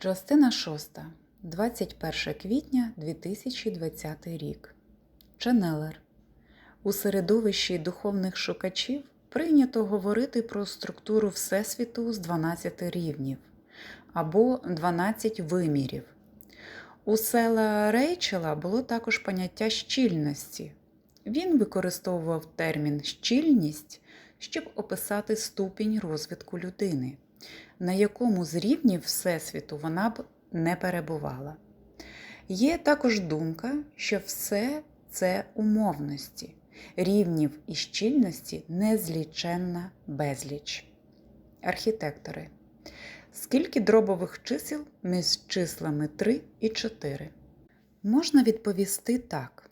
Частина 6. 21 квітня 2020 рік. Ченелер. У середовищі духовних шукачів прийнято говорити про структуру Всесвіту з 12 рівнів або 12 вимірів. У села Рейчела було також поняття щільності. Він використовував термін щільність, щоб описати ступінь розвитку людини, на якому з рівнів Всесвіту вона б не перебувала. Є також думка, що все це умовності, рівнів і щільності незліченна безліч. Архітектори. Скільки дробових чисел між числами 3 і 4? Можна відповісти так: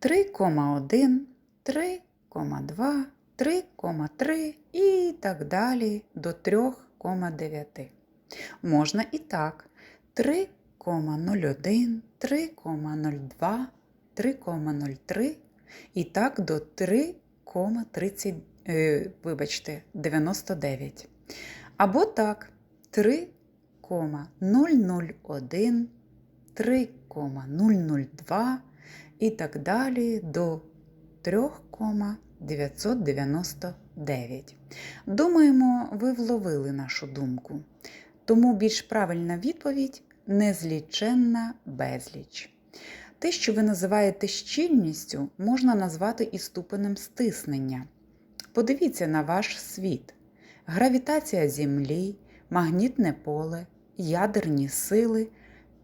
3,1, 3,2, 3,3 і так далі до 3,9. Можна і так: 3,01, 3,02, 3,03 і так до 3,30, е, вибачте, 99. Або так, 3,001, 3,002 і так далі до 3,999. Думаємо, ви вловили нашу думку. Тому більш правильна відповідь незліченна безліч. Те, що ви називаєте щільністю, можна назвати і ступенем стиснення. Подивіться на ваш світ: гравітація Землі, магнітне поле, ядерні сили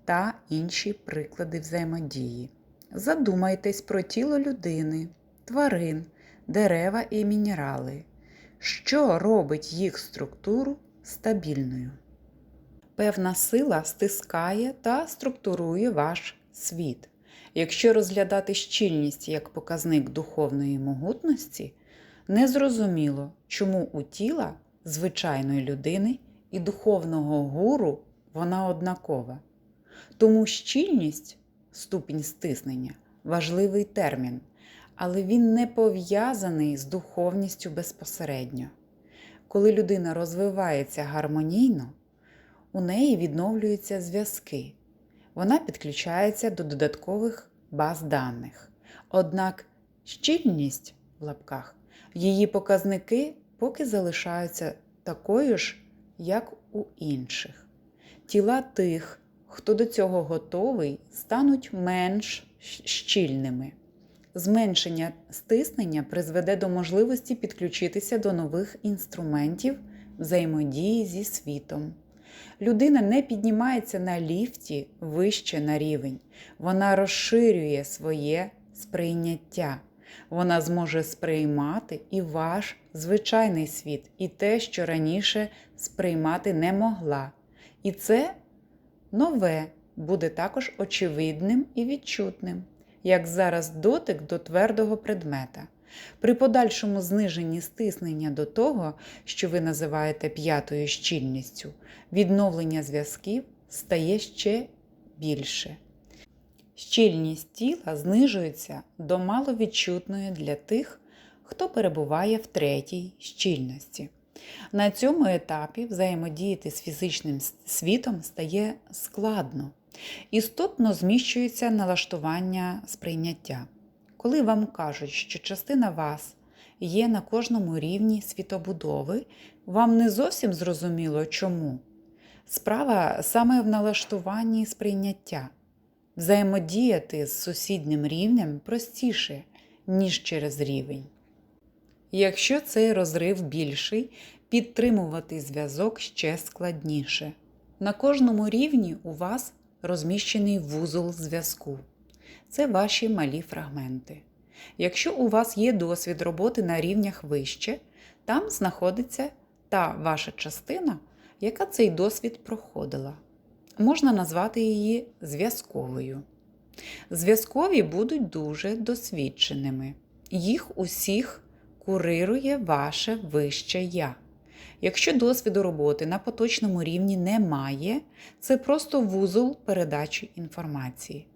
та інші приклади взаємодії. Задумайтесь про тіло людини, тварин, дерева і мінерали, що робить їх структуру стабільною. Певна сила стискає та структурує ваш світ. Якщо розглядати щільність як показник духовної могутності, незрозуміло, чому у тіла звичайної людини і духовного гуру вона однакова. Тому щільність, ступінь стиснення важливий термін, але він не пов'язаний з духовністю безпосередньо. Коли людина розвивається гармонійно, у неї відновлюються зв'язки. Вона підключається до додаткових баз даних. Однак щільність в лапках, її показники поки залишаються такою ж, як у інших. Тіла тих, хто до цього готовий, стануть менш щільними. Зменшення стиснення призведе до можливості підключитися до нових інструментів взаємодії зі світом. Людина не піднімається на ліфті вище на рівень, вона розширює своє сприйняття. Вона зможе сприймати і ваш звичайний світ, і те, що раніше сприймати не могла. І це нове буде також очевидним і відчутним, як зараз дотик до твердого предмета. При подальшому зниженні стиснення до того, що ви називаєте п'ятою щільністю, відновлення зв'язків стає ще більше. Щільність тіла знижується до маловідчутної для тих, хто перебуває в третій щільності. На цьому етапі взаємодіяти з фізичним світом стає складно. Істотно зміщується налаштування сприйняття. Коли вам кажуть, що частина вас є на кожному рівні світобудови, вам не зовсім зрозуміло чому. Справа саме в налаштуванні сприйняття. Взаємодіяти з сусіднім рівнем простіше, ніж через рівень. Якщо цей розрив більший, підтримувати зв'язок ще складніше. На кожному рівні у вас розміщений вузол зв'язку. Це ваші малі фрагменти. Якщо у вас є досвід роботи на рівнях вище, там знаходиться та ваша частина, яка цей досвід проходила. Можна назвати її зв'язковою. Зв'язкові будуть дуже досвідченими. Їх усіх курирує ваше вище я. Якщо досвіду роботи на поточному рівні немає, це просто вузол передачі інформації.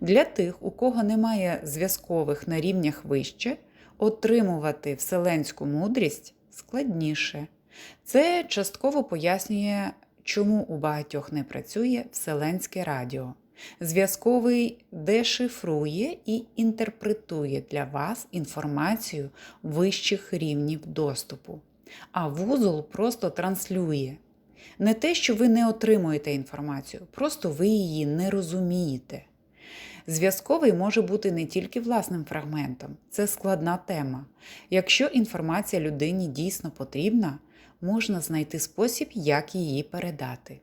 Для тих, у кого немає зв'язкових на рівнях вище, отримувати вселенську мудрість складніше. Це частково пояснює, чому у багатьох не працює Вселенське радіо. Зв'язковий дешифрує і інтерпретує для вас інформацію вищих рівнів доступу, а вузол просто транслює. Не те, що ви не отримуєте інформацію, просто ви її не розумієте. Зв'язковий може бути не тільки власним фрагментом, це складна тема. Якщо інформація людині дійсно потрібна, можна знайти спосіб, як її передати.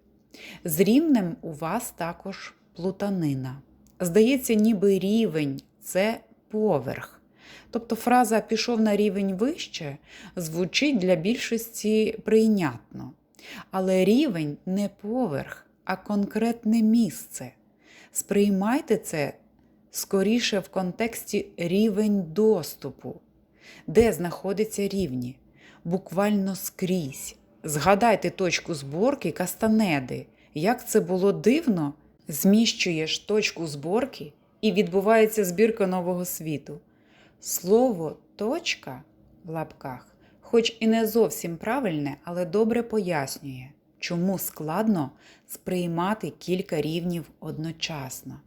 З рівнем у вас також плутанина. Здається, ніби рівень це поверх. Тобто фраза пішов на рівень вище звучить для більшості прийнятно. Але рівень не поверх, а конкретне місце. Сприймайте це скоріше в контексті рівень доступу, де знаходяться рівні, буквально скрізь. Згадайте точку зборки Кастанеди, як це було дивно, зміщуєш точку зборки і відбувається збірка нового світу. Слово точка в лапках, хоч і не зовсім правильне, але добре пояснює, чому складно сприймати кілька рівнів одночасно.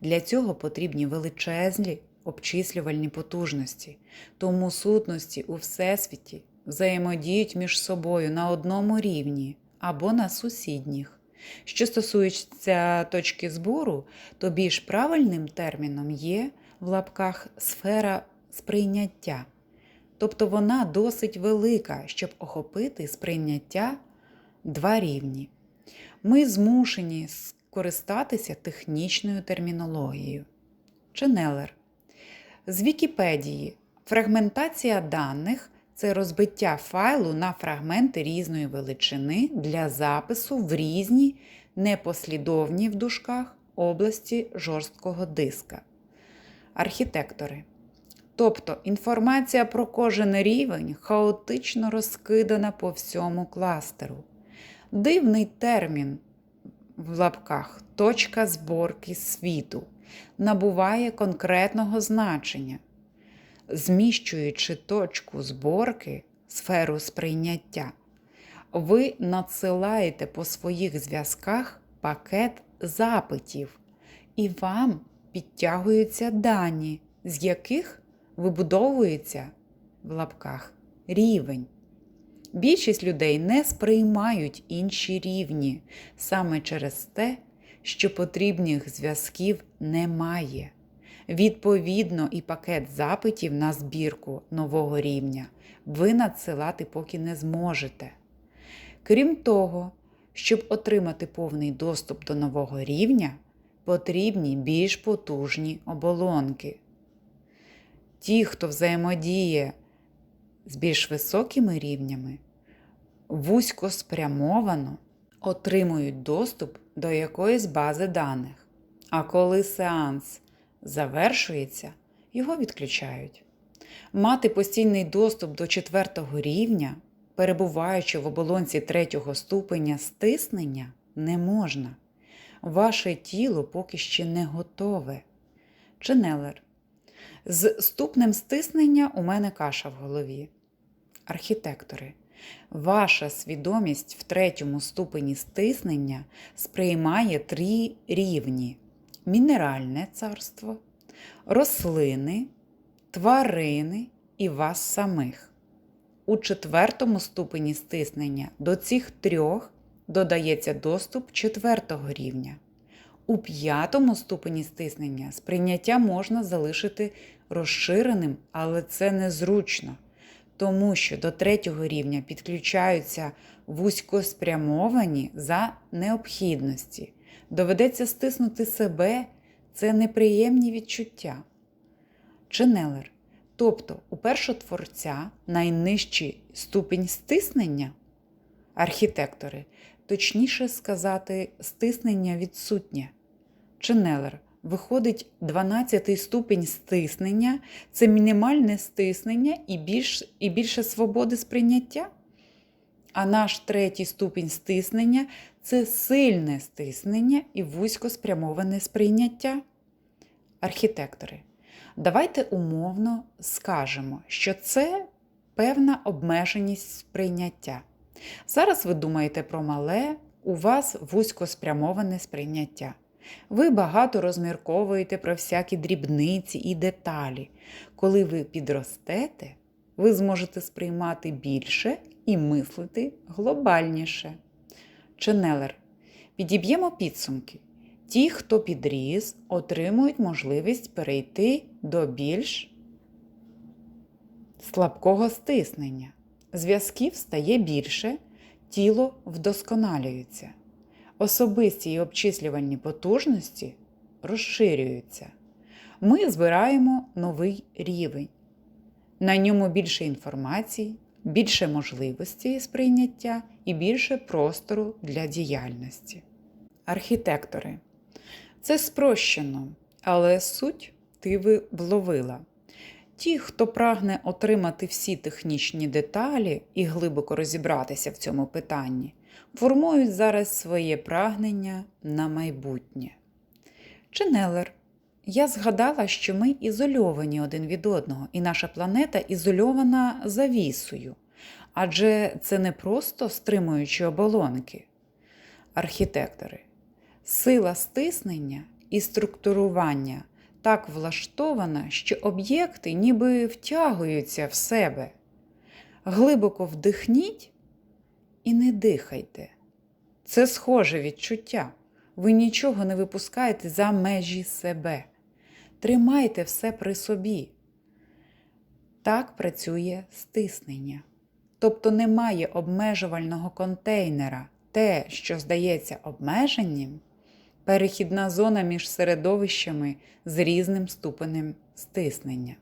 Для цього потрібні величезні обчислювальні потужності, тому сутності у Всесвіті взаємодіють між собою на одному рівні або на сусідніх. Що стосується точки збору, то більш правильним терміном є в лапках сфера сприйняття. Тобто вона досить велика, щоб охопити сприйняття два рівні. Ми змушені скористатися технічною термінологією. Ченелер. З Вікіпедії фрагментація даних це розбиття файлу на фрагменти різної величини для запису в різні непослідовні в дужках області жорсткого диска. Архітектори. Тобто інформація про кожен рівень хаотично розкидана по всьому кластеру. Дивний термін в лапках точка зборки світу набуває конкретного значення, зміщуючи точку зборки, сферу сприйняття, ви надсилаєте по своїх зв'язках пакет запитів, і вам підтягуються дані, з яких вибудовується в лапках рівень. Більшість людей не сприймають інші рівні саме через те, що потрібних зв'язків немає. Відповідно, і пакет запитів на збірку нового рівня ви надсилати поки не зможете. Крім того, щоб отримати повний доступ до нового рівня, потрібні більш потужні оболонки. Ті, хто взаємодіє з більш високими рівнями, вузько спрямовано отримують доступ до якоїсь бази даних. А коли сеанс завершується, його відключають. Мати постійний доступ до четвертого рівня, перебуваючи в оболонці третього ступеня стиснення, не можна. Ваше тіло поки ще не готове. Ченелер. З ступнем стиснення у мене каша в голові. Архітектори. Ваша свідомість в третьому ступені стиснення сприймає три рівні: мінеральне царство, рослини, тварини і вас самих. У четвертому ступені стиснення до цих трьох додається доступ четвертого рівня. У п'ятому ступені стиснення сприйняття можна залишити розширеним, але це незручно, тому що до третього рівня підключаються вузькоспрямовані за необхідності. Доведеться стиснути себе це неприємні відчуття. Ченелер. Тобто у першотворця найнижчий ступінь стиснення архітектори, точніше сказати, стиснення відсутнє. Ченелер. Виходить, 12 ступінь стиснення це мінімальне стиснення і, більш, і більше свободи сприйняття. А наш третій ступінь стиснення це сильне стиснення і вузько спрямоване сприйняття. Архітектори. Давайте умовно скажемо, що це певна обмеженість сприйняття. Зараз ви думаєте про мале у вас вузькоспрямоване сприйняття. Ви багато розмірковуєте про всякі дрібниці і деталі. Коли ви підростете, ви зможете сприймати більше і мислити глобальніше. Ченелер. Підіб'ємо підсумки. Ті, хто підріс, отримують можливість перейти до більш слабкого стиснення. Зв'язків стає більше, тіло вдосконалюється. Особисті і обчислювальні потужності розширюються. Ми збираємо новий рівень. На ньому більше інформації, більше можливостей сприйняття і більше простору для діяльності. Архітектори. Це спрощено, але суть ти ви вловила. Ті, хто прагне отримати всі технічні деталі і глибоко розібратися в цьому питанні, формують зараз своє прагнення на майбутнє. Ченелер. Я згадала, що ми ізольовані один від одного, і наша планета ізольована завісою. Адже це не просто стримуючі оболонки. Архітектори. Сила стиснення і структурування так влаштована, що об'єкти ніби втягуються в себе. Глибоко вдихніть і не дихайте. Це схоже відчуття. Ви нічого не випускаєте за межі себе. Тримайте все при собі. Так працює стиснення. Тобто немає обмежувального контейнера. Те, що здається обмеженням, перехідна зона між середовищами з різним ступенем стиснення.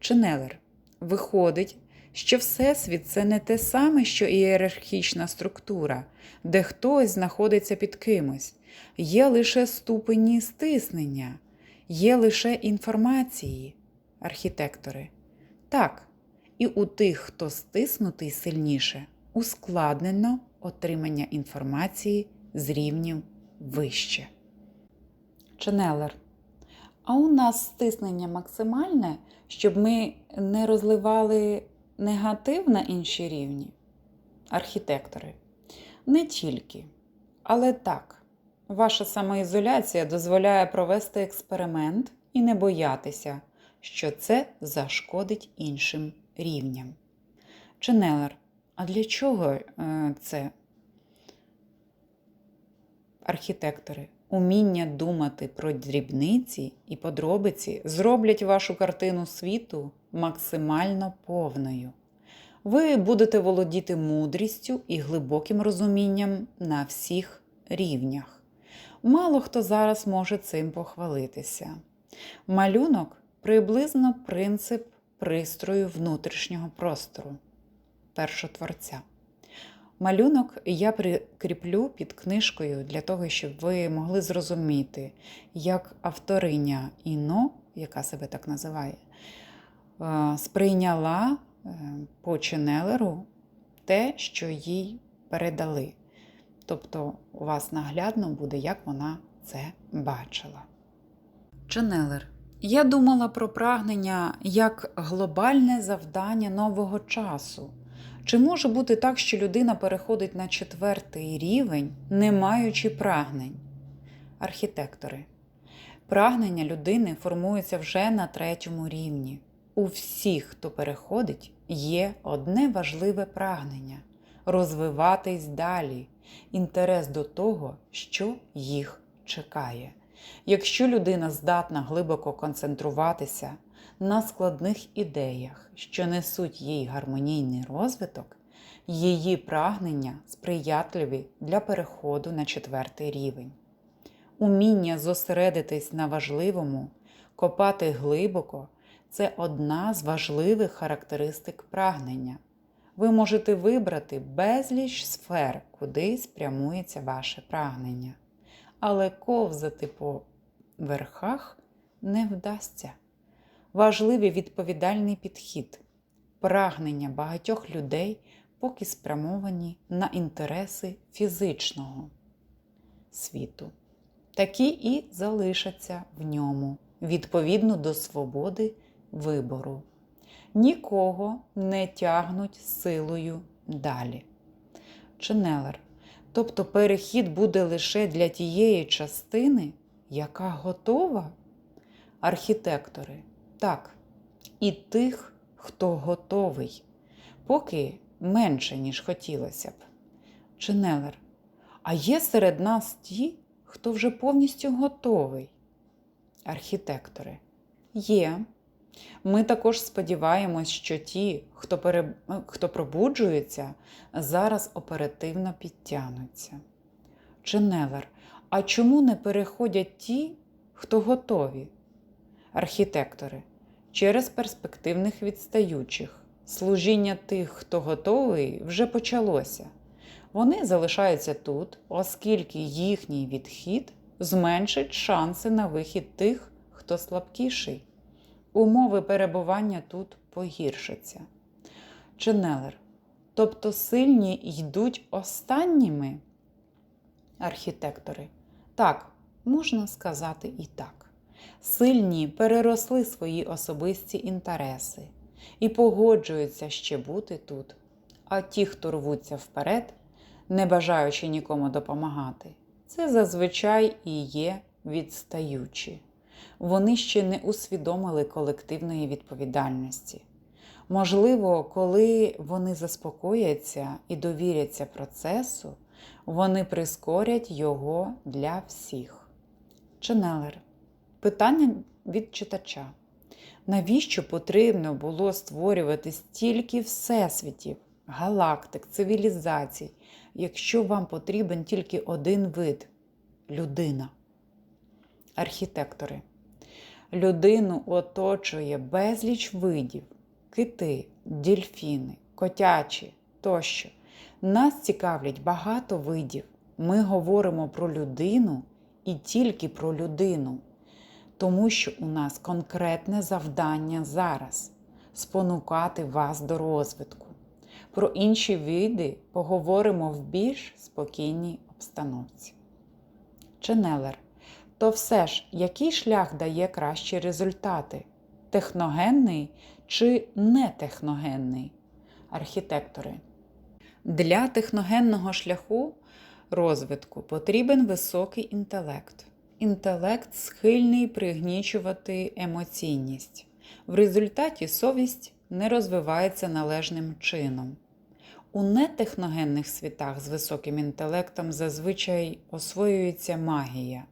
Ченелер виходить, що Всесвіт це не те саме, що ієрархічна структура, де хтось знаходиться під кимось, є лише ступені стиснення, є лише інформації, архітектори. Так, і у тих, хто стиснутий сильніше, ускладнено отримання інформації з рівнів вище. Ченелер. А у нас стиснення максимальне, щоб ми не розливали негатив на інші рівні? Архітектори. Не тільки. Але так, ваша самоізоляція дозволяє провести експеримент і не боятися, що це зашкодить іншим рівням. Ченелер. А для чого е, це? Архітектори. Уміння думати про дрібниці і подробиці зроблять вашу картину світу максимально повною. Ви будете володіти мудрістю і глибоким розумінням на всіх рівнях. Мало хто зараз може цим похвалитися. Малюнок приблизно принцип пристрою внутрішнього простору першотворця. Малюнок я прикріплю під книжкою для того, щоб ви могли зрозуміти, як авториня Іно, яка себе так називає, е, сприйняла е, по Ченелеру те, що їй передали. Тобто, у вас наглядно буде, як вона це бачила. Ченелер. Я думала про прагнення як глобальне завдання нового часу. Чи може бути так, що людина переходить на четвертий рівень, не маючи прагнень? Архітектори. Прагнення людини формуються вже на третьому рівні. У всіх, хто переходить, є одне важливе прагнення розвиватись далі, інтерес до того, що їх чекає. Якщо людина здатна глибоко концентруватися на складних ідеях, що несуть їй гармонійний розвиток, її прагнення сприятливі для переходу на четвертий рівень. Уміння зосередитись на важливому, копати глибоко це одна з важливих характеристик прагнення. Ви можете вибрати безліч сфер, куди спрямується ваше прагнення. Але ковзати по верхах не вдасться важливий відповідальний підхід, прагнення багатьох людей, поки спрямовані на інтереси фізичного світу. Такі і залишаться в ньому відповідно до свободи вибору. Нікого не тягнуть силою далі. Ченелер. Тобто перехід буде лише для тієї частини, яка готова? Архітектори, так, і тих, хто готовий, поки менше, ніж хотілося б. Чинелер, а є серед нас ті, хто вже повністю готовий? Архітектори, є. Ми також сподіваємось, що ті, хто, пере... хто пробуджується, зараз оперативно підтягнуться. Чинелер, а чому не переходять ті, хто готові? Архітектори, через перспективних відстаючих. Служіння тих, хто готовий, вже почалося. Вони залишаються тут, оскільки їхній відхід зменшить шанси на вихід тих, хто слабкіший. Умови перебування тут погіршаться. Ченелер. Тобто сильні йдуть останніми? Архітектори. Так, можна сказати і так. Сильні переросли свої особисті інтереси і погоджуються ще бути тут. А ті, хто рвуться вперед, не бажаючи нікому допомагати, це зазвичай і є відстаючі. Вони ще не усвідомили колективної відповідальності. Можливо, коли вони заспокояться і довіряться процесу, вони прискорять його для всіх. Ченелер. Питання від читача. Навіщо потрібно було створювати стільки всесвітів, галактик, цивілізацій, якщо вам потрібен тільки один вид людина? Архітектори. Людину оточує безліч видів кити, дільфіни, котячі тощо. Нас цікавлять багато видів. Ми говоримо про людину і тільки про людину, тому що у нас конкретне завдання зараз спонукати вас до розвитку. Про інші види поговоримо в більш спокійній обстановці. Ченелер. То все ж, який шлях дає кращі результати? Техногенний чи нетехногенний? Архітектори. Для техногенного шляху розвитку потрібен високий інтелект. Інтелект схильний пригнічувати емоційність. В результаті совість не розвивається належним чином. У нетехногенних світах з високим інтелектом зазвичай освоюється магія.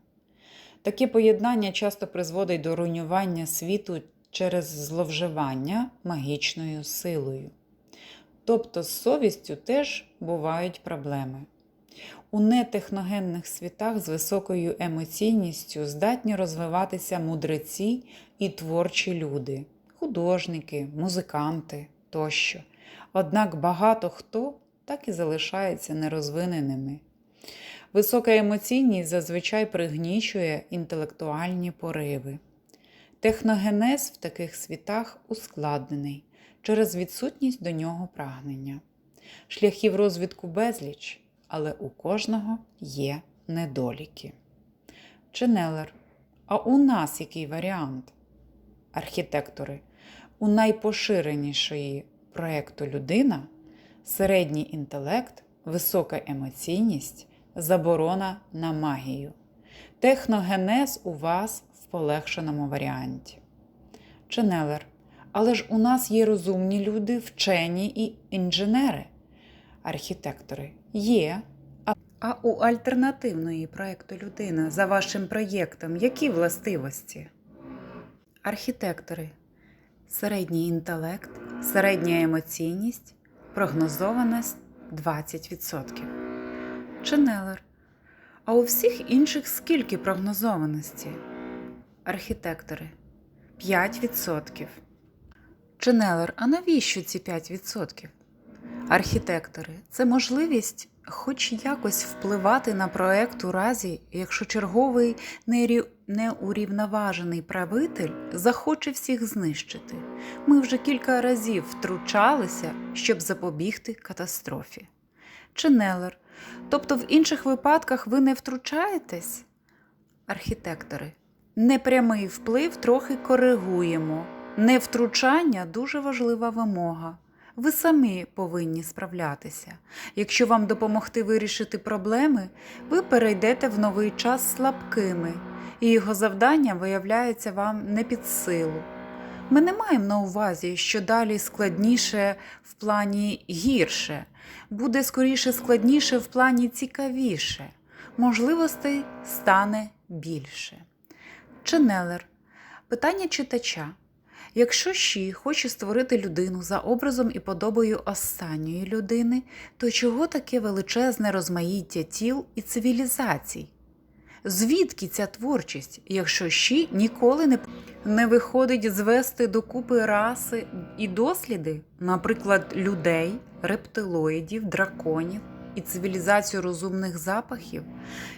Таке поєднання часто призводить до руйнування світу через зловживання магічною силою. Тобто з совістю теж бувають проблеми. У нетехногенних світах з високою емоційністю здатні розвиватися мудреці і творчі люди, художники, музиканти тощо. Однак багато хто так і залишається нерозвиненими. Висока емоційність зазвичай пригнічує інтелектуальні пориви. Техногенез в таких світах ускладнений через відсутність до нього прагнення. Шляхів розвитку безліч, але у кожного є недоліки. Ченелер. А у нас який варіант? Архітектори. У найпоширенішої проєкту людина середній інтелект, висока емоційність, заборона на магію. Техногенез у вас в полегшеному варіанті. Ченелер. Але ж у нас є розумні люди, вчені і інженери, архітектори є. А у альтернативної проєкту людина за вашим проєктом які властивості? Архітектори. Середній інтелект, середня емоційність, прогнозованість 20%. Ченелер. А у всіх інших скільки прогнозованості? Архітектори 5%. Ченелер, а навіщо ці 5%? Архітектори це можливість хоч якось впливати на проект у разі, якщо черговий неурівноважений правитель захоче всіх знищити. Ми вже кілька разів втручалися, щоб запобігти катастрофі. Ченелер, тобто в інших випадках ви не втручаєтесь? Архітектори. Непрямий вплив трохи коригуємо. Невтручання дуже важлива вимога. Ви самі повинні справлятися. Якщо вам допомогти вирішити проблеми, ви перейдете в новий час слабкими, і його завдання виявляється вам не під силу. Ми не маємо на увазі, що далі складніше в плані гірше, буде скоріше складніше в плані цікавіше, можливостей стане більше. Ченелер. Питання читача. Якщо Ші хоче створити людину за образом і подобою останньої людини, то чого таке величезне розмаїття тіл і цивілізацій? Звідки ця творчість, якщо Ші ніколи не, не виходить звести докупи раси і досліди, наприклад, людей, рептилоїдів, драконів і цивілізацію розумних запахів,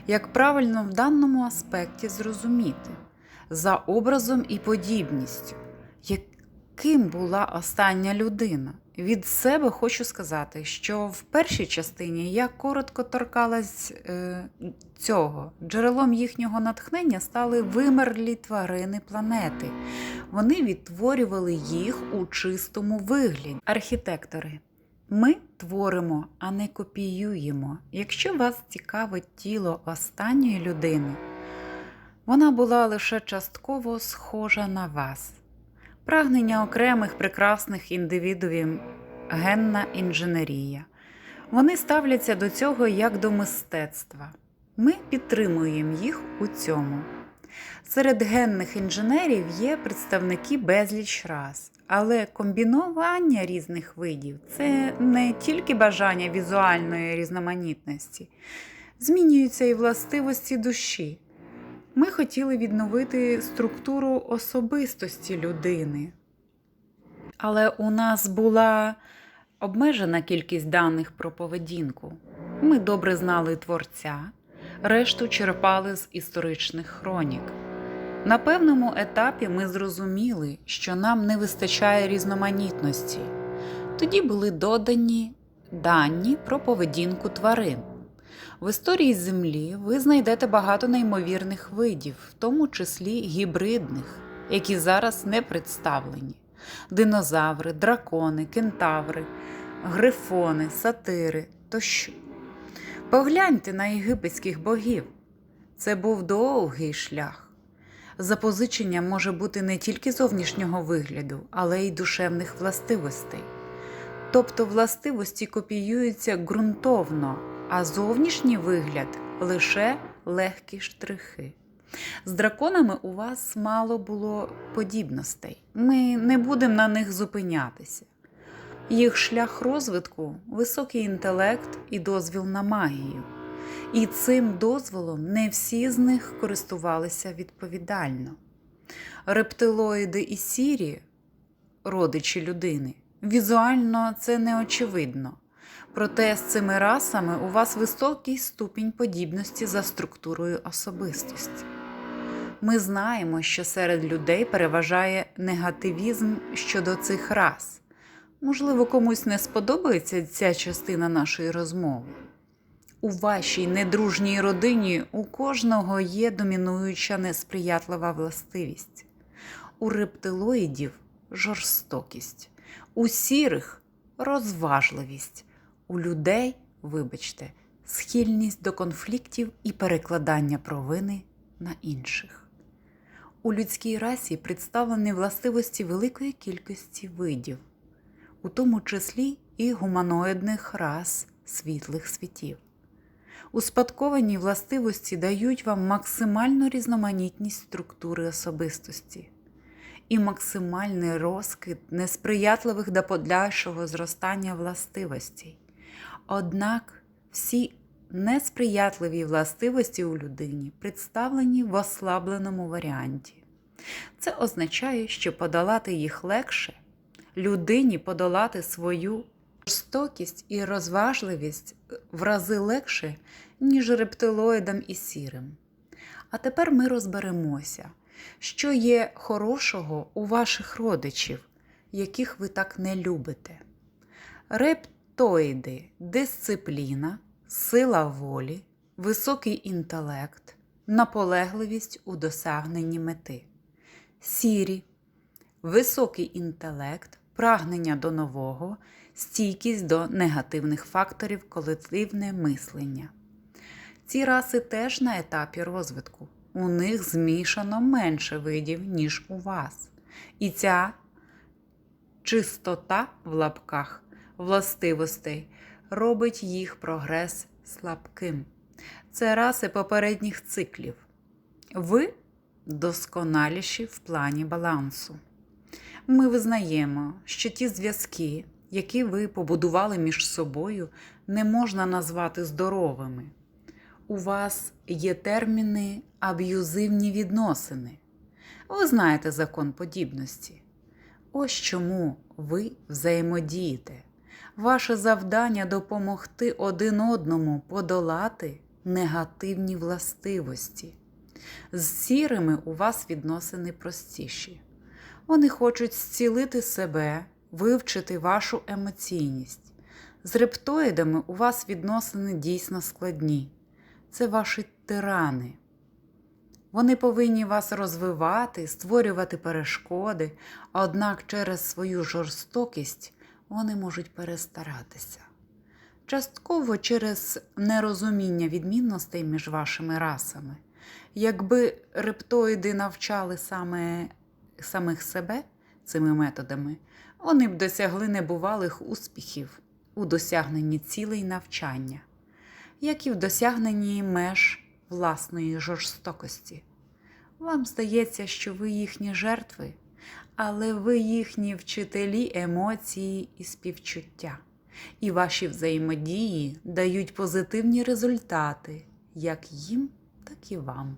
як правильно в даному аспекті зрозуміти? за образом і подібністю, яким була остання людина. Від себе хочу сказати, що в першій частині я коротко торкалась е, цього. Джерелом їхнього натхнення стали вимерлі тварини планети. Вони відтворювали їх у чистому вигляді. Архітектори. Ми творимо, а не копіюємо. Якщо вас цікавить тіло останньої людини, вона була лише частково схожа на вас. Прагнення окремих прекрасних індивідуїв генна інженерія. Вони ставляться до цього як до мистецтва. Ми підтримуємо їх у цьому. Серед генних інженерів є представники безліч рас, але комбінування різних видів це не тільки бажання візуальної різноманітності, змінюються і властивості душі. Ми хотіли відновити структуру особистості людини. Але у нас була обмежена кількість даних про поведінку. Ми добре знали творця, решту черпали з історичних хронік. На певному етапі ми зрозуміли, що нам не вистачає різноманітності. Тоді були додані дані про поведінку тварин. В історії Землі ви знайдете багато неймовірних видів, в тому числі гібридних, які зараз не представлені: динозаври, дракони, кентаври, грифони, сатири тощо. Погляньте на єгипетських богів. Це був довгий шлях. Запозичення може бути не тільки зовнішнього вигляду, але й душевних властивостей. Тобто властивості копіюються ґрунтовно а зовнішній вигляд лише легкі штрихи. З драконами у вас мало було подібностей. Ми не будемо на них зупинятися. Їх шлях розвитку високий інтелект і дозвіл на магію. І цим дозволом не всі з них користувалися відповідально. Рептилоїди і сірі, родичі людини, візуально це не очевидно. Проте з цими расами у вас високий ступінь подібності за структурою особистості. Ми знаємо, що серед людей переважає негативізм щодо цих рас. Можливо, комусь не сподобається ця частина нашої розмови. У вашій недружній родині у кожного є домінуюча несприятлива властивість, у рептилоїдів жорстокість, у сірих розважливість у людей, вибачте, схильність до конфліктів і перекладання провини на інших. У людській расі представлені властивості великої кількості видів, у тому числі і гуманоїдних рас світлих світів. Успадковані властивості дають вам максимальну різноманітність структури особистості і максимальний розкид несприятливих до подальшого зростання властивостей. Однак всі несприятливі властивості у людині представлені в ослабленому варіанті. Це означає, що подолати їх легше, людині подолати свою жорстокість і розважливість в рази легше, ніж рептилоїдам і сірим. А тепер ми розберемося, що є хорошого у ваших родичів, яких ви так не любите. Репт Тоїди дисципліна, сила волі, високий інтелект, наполегливість у досягненні мети, сірі, високий інтелект, прагнення до нового, стійкість до негативних факторів, колективне мислення. Ці раси теж на етапі розвитку. У них змішано менше видів, ніж у вас. І ця чистота в лапках властивостей робить їх прогрес слабким. Це раси попередніх циклів. Ви досконаліші в плані балансу. Ми визнаємо, що ті зв'язки, які ви побудували між собою, не можна назвати здоровими. У вас є терміни аб'юзивні відносини. Ви знаєте закон подібності. Ось чому ви взаємодієте. Ваше завдання допомогти один одному подолати негативні властивості. З сірими у вас відносини простіші. Вони хочуть зцілити себе, вивчити вашу емоційність. З рептоїдами у вас відносини дійсно складні. Це ваші тирани. Вони повинні вас розвивати, створювати перешкоди, однак через свою жорстокість вони можуть перестаратися. Частково через нерозуміння відмінностей між вашими расами. Якби рептоїди навчали саме самих себе цими методами, вони б досягли небувалих успіхів у досягненні цілей навчання, як і в досягненні меж власної жорстокості. Вам здається, що ви їхні жертви, але ви їхні вчителі емоції і співчуття, і ваші взаємодії дають позитивні результати як їм, так і вам.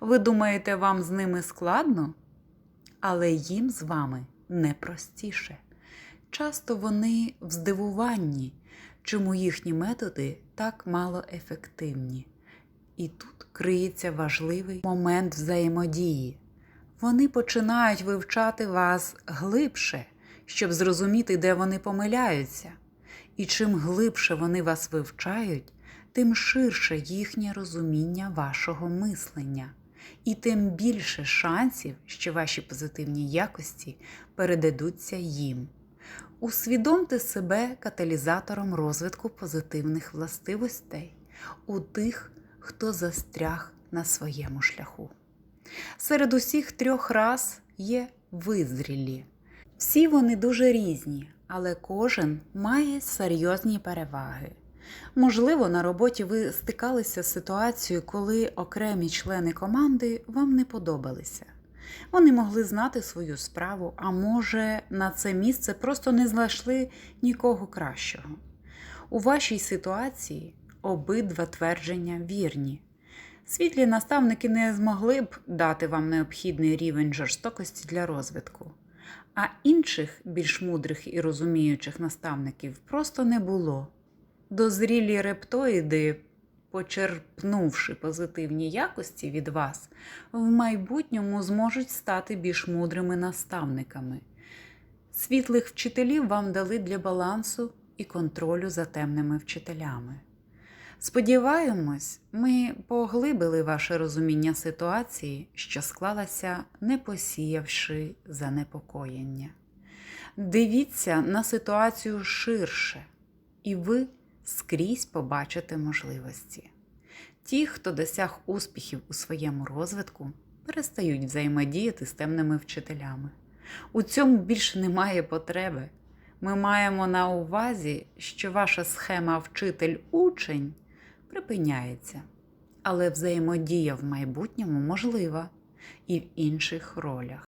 Ви думаєте, вам з ними складно? Але їм з вами не простіше. Часто вони в здивуванні, чому їхні методи так мало ефективні. І тут криється важливий момент взаємодії. Вони починають вивчати вас глибше, щоб зрозуміти, де вони помиляються. І чим глибше вони вас вивчають, тим ширше їхнє розуміння вашого мислення, і тим більше шансів, що ваші позитивні якості передадуться їм. Усвідомте себе каталізатором розвитку позитивних властивостей у тих, хто застряг на своєму шляху. Серед усіх трьох рас є визрілі. Всі вони дуже різні, але кожен має серйозні переваги. Можливо, на роботі ви стикалися з ситуацією, коли окремі члени команди вам не подобалися. Вони могли знати свою справу, а може, на це місце просто не знайшли нікого кращого. У вашій ситуації обидва твердження вірні. Світлі наставники не змогли б дати вам необхідний рівень жорстокості для розвитку, а інших, більш мудрих і розуміючих наставників просто не було. Дозрілі рептоїди, почерпнувши позитивні якості від вас, в майбутньому зможуть стати більш мудрими наставниками. Світлих вчителів вам дали для балансу і контролю за темними вчителями. Сподіваємось, ми поглибили ваше розуміння ситуації, що склалася, не посіявши занепокоєння. Дивіться на ситуацію ширше, і ви скрізь побачите можливості. Ті, хто досяг успіхів у своєму розвитку, перестають взаємодіяти з темними вчителями. У цьому більше немає потреби. Ми маємо на увазі, що ваша схема вчитель-учень припиняється, але взаємодія в майбутньому можлива і в інших ролях.